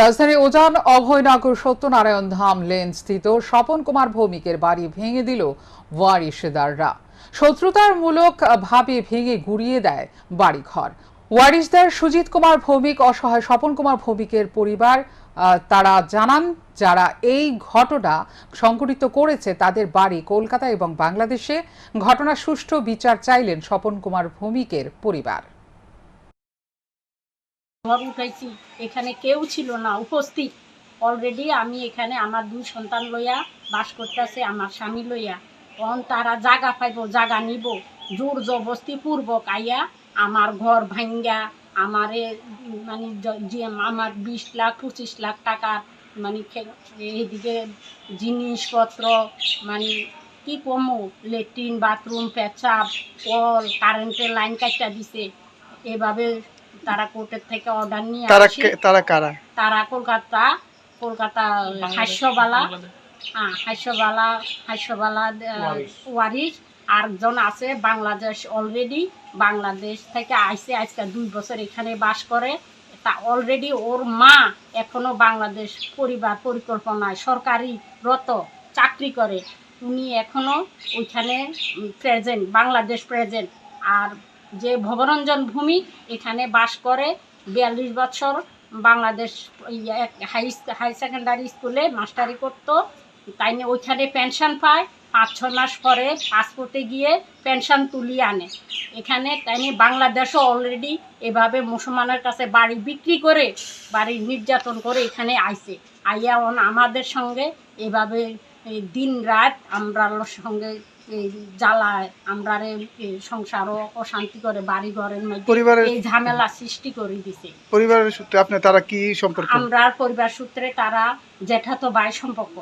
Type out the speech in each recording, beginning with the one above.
রাজধানী উজান, অভয়নগর সত্যনারায়ণ ধাম লেন স্থিত স্বপন কুমার ভৌমিকের বাড়ি ভেঙে দিল ওয়ারিশদাররা। শত্রুতামূলক ভাবে ভেঙে গুড়িয়ে দেয় বাড়িঘর। ওয়ারিশদার সুজিত কুমার ভৌমিক, অসহায় স্বপন কুমার ভৌমিকের পরিবার তারা জানান, যারা এই ঘটনা সংঘটিত করেছে, তাদের বাড়ি কলকাতা এবং বাংলাদেশে। ঘটনার সুষ্ঠু বিচার চাইলেন স্বপন কুমার ভৌমিকের পরিবার। ঘর উঠাইছি। এখানে কেউ ছিল না, উপস্থিত। অলরেডি আমি এখানে আমার দুই সন্তান লইয়া বাস করতেছে, আমার স্বামী লইয়া। তখন তারা জাগা পাইব, জাগা নিব। জোর জবস্তি পূর্বক আইয়া আমার ঘর ভাঙ্গা, আমারে মানে যে আমার বিশ লাখ, পঁচিশ লাখ টাকা মানে এইদিকে জিনিসপত্র মানে কি কমো? লেট্রিন, বাথরুম, পেচাব, কল, কারেন্টের লাইন কাটা দিছে। এভাবে তারা কোর্টের থেকে অর্ডার নিয়ে তারা আসি। তারা কারা? তারা কলকাতা কলকাতা হাস্যবালা। হ্যাঁ হাস্যবালা হাস্যবালা ওয়ারিশ। আরেকজন আছে বাংলাদেশ অলরেডি বাংলাদেশ থেকে আইসে আজকে দুই বছর এখানে বাস করে। তা অলরেডি ওর মা এখনও বাংলাদেশ পরিবার পরিকল্পনায় সরকারি রত চাকরি করে। উনি এখনও ওইখানে প্রেজেন্ট বাংলাদেশ প্রেজেন্ট আর যে ভবরঞ্জন ভূমি এখানে বাস করে বিয়াল্লিশ বছর বাংলাদেশ হাই হাই সেকেন্ডারি স্কুলে মাস্টারি করতো। তাই নিয়ে ওইখানে পেনশন পায়, পাঁচ, ছয় মাস পরে পাসপোর্টে গিয়ে পেনশন তুলিয়ে আনে। এখানে তাই নিয়ে বাংলাদেশও অলরেডি এভাবে মুসলমানের কাছে বাড়ি বিক্রি করে, বাড়ি নির্যাতন করে এখানে আইছে। আইয়া আমাদের সঙ্গে এভাবে দিন রাত আমরা সঙ্গে জ্বালায় আমরা সংসারও অশান্তি করে বাড়ি ঘরের মধ্যে এই ঝামেলা সৃষ্টি করে দিছে। পরিবারের সূত্রে আপনি তারা কি সম্পর্ক? আমরা পরিবার সূত্রে তারা জ্যাঠাতো ভাই সম্পর্ক।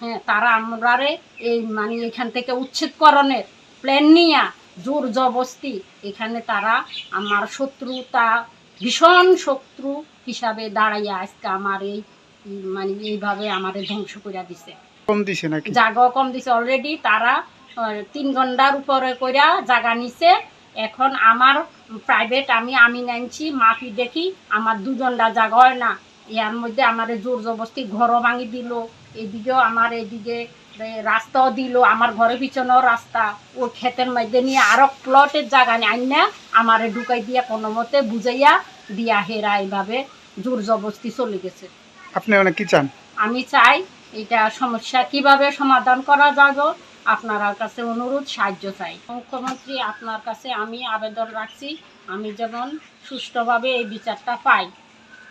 হ্যাঁ তারা আমরারে এই মানে এখান থেকে উচ্ছেদকরণের প্ল্যান নিয়ে জোর জবস্তি এখানে তারা আমার শত্রুতা ভীষণ শত্রু হিসাবে দাঁড়াইয়া আজকে আমার এই মানে এইভাবে আমাদের ধ্বংস করে দিছে। কম দিছে নাকি? জাগা কম দিছে অলরেডি তারা তিন ঘণ্টার উপরে কইরা জায়গা নিছে। এখন আমার প্রাইভেট আমি আমি নাইছি মাফি দেখি আমার দু ঘণ্টা জায়গা হয় না। ইয়ার মধ্যে আমার জোর জবস্তি ঘরও ভাঙি দিল এদিকেও আমার এদিকে রাস্তাও দিল আমার ঘরের পিছনেও রাস্তা। ওই ক্ষেতের মধ্যে নিয়ে আরও প্লটের জায়গা নিয়ে আইনা আমারে ঢুকাই দিয়া কোনো মতে বুঝাইয়া দিয়া হেরা এইভাবে জোর জবস্তি চলে গেছে। আপনি অনেক কি চান? আমি চাই এটা সমস্যা কীভাবে সমাধান করা যাবে? আপনার কাছে অনুরোধ, সাহায্য চাই। মুখ্যমন্ত্রী, আপনার কাছে আমি আবেদন রাখছি। আমি যেমন সুষ্ঠুভাবে এই বিচারটা পাই।